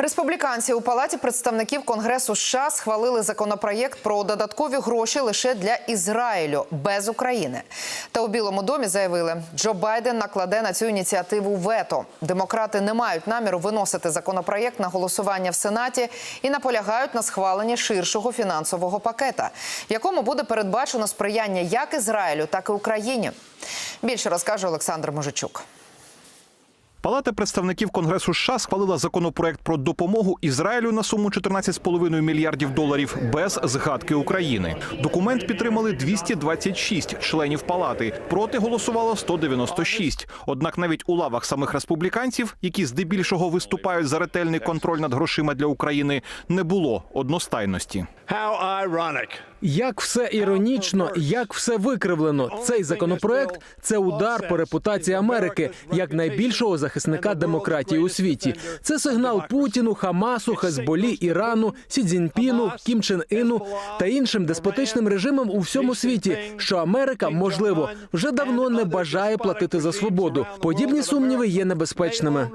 Республіканці у палаті представників Конгресу США схвалили законопроєкт про додаткові гроші лише для Ізраїлю без України. Та у Білому домі заявили, Джо Байден накладе на цю ініціативу вето. Демократи не мають наміру виносити законопроєкт на голосування в Сенаті і наполягають на схваленні ширшого фінансового пакета, в якому буде передбачено сприяння як Ізраїлю, так і Україні. Більше розкаже Олександр Мужичук. Палата представників Конгресу США схвалила законопроект про допомогу Ізраїлю на суму 14,5 мільярдів доларів без згадки України. Документ підтримали 226 членів палати. Проти голосувало 196. Однак навіть у лавах самих республіканців, які здебільшого виступають за ретельний контроль над грошима для України, не було одностайності. Як все іронічно, як все викривлено. Цей законопроект це удар по репутації Америки як найбільшого захисника демократії у світі. Це сигнал Путіну, Хамасу, Хезболі, Ірану, Сідзіньпіну, Кім Чен Іну та іншим деспотичним режимам у всьому світі, що Америка, можливо, вже давно не бажає платити за свободу. Подібні сумніви є небезпечними.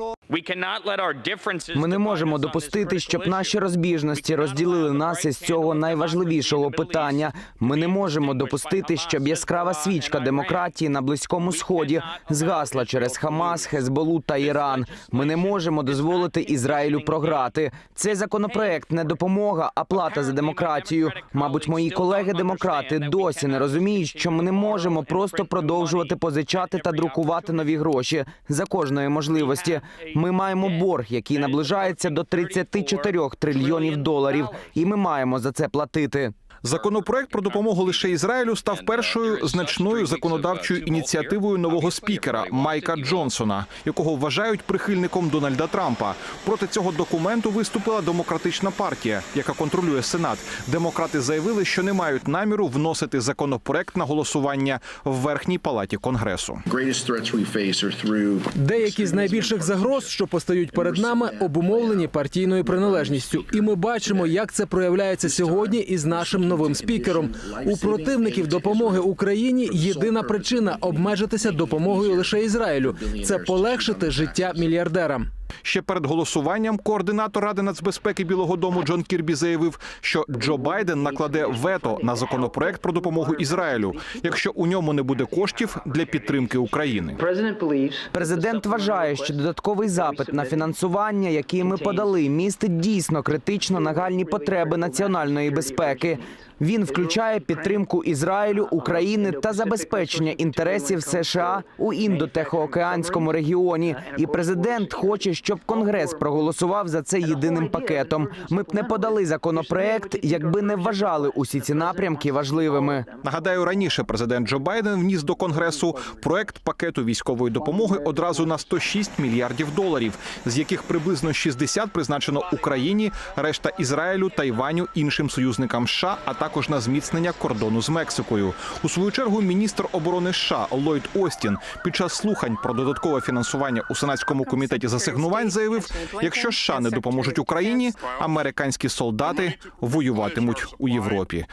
Ми не можемо допустити, щоб наші розбіжності розділили нас із цього найважливішого питання. Ми не можемо допустити, щоб яскрава свічка демократії на близькому сході згасла через Хамас, Хезболу та Іран. Ми не можемо дозволити Ізраїлю програти. Цей законопроект не допомога, а плата за демократію. Мабуть, мої колеги-демократи досі не розуміють, що ми не можемо просто продовжувати позичати та друкувати нові гроші за кожної можливості. Ми маємо борг, який наближається до 34 трильйонів доларів, і ми маємо за це платити. Законопроект про допомогу лише Ізраїлю став першою значною законодавчою ініціативою нового спікера Майка Джонсона, якого вважають прихильником Дональда Трампа. Проти цього документу виступила демократична партія, яка контролює Сенат. Демократи заявили, що не мають наміру вносити законопроект на голосування в верхній палаті Конгресу. Деякі з найбільших загроз, що постають перед нами, обумовлені партійною приналежністю, і ми бачимо, як це проявляється сьогодні із нашим новим спікером. У противників допомоги Україні єдина причина обмежитися допомогою лише Ізраїлю. Це полегшити життя мільярдерам. Ще перед голосуванням координатор Ради нацбезпеки Білого Дому Джон Кірбі заявив, що Джо Байден накладе вето на законопроект про допомогу Ізраїлю, якщо у ньому не буде коштів для підтримки України. Президент вважає, що додатковий запит на фінансування, який ми подали, містить дійсно критично нагальні потреби національної безпеки. Він включає підтримку Ізраїлю, України та забезпечення інтересів США у індотехоокеанському регіоні. І президент хоче, щоб Конгрес проголосував за це єдиним пакетом. Ми б не подали законопроект, якби не вважали усі ці напрямки важливими. Нагадаю, раніше президент Джо Байден вніс до конгресу проект пакету військової допомоги одразу на 106 мільярдів доларів, з яких приблизно 60 призначено Україні, решта Ізраїлю, Тайваню, іншим союзникам США, а також на зміцнення кордону з Мексикою. У свою чергу міністр оборони США Ллойд Остін під час слухань про додаткове фінансування у сенатському комітеті засигнувань заявив: якщо США не допоможуть Україні, американські солдати воюватимуть у Європі.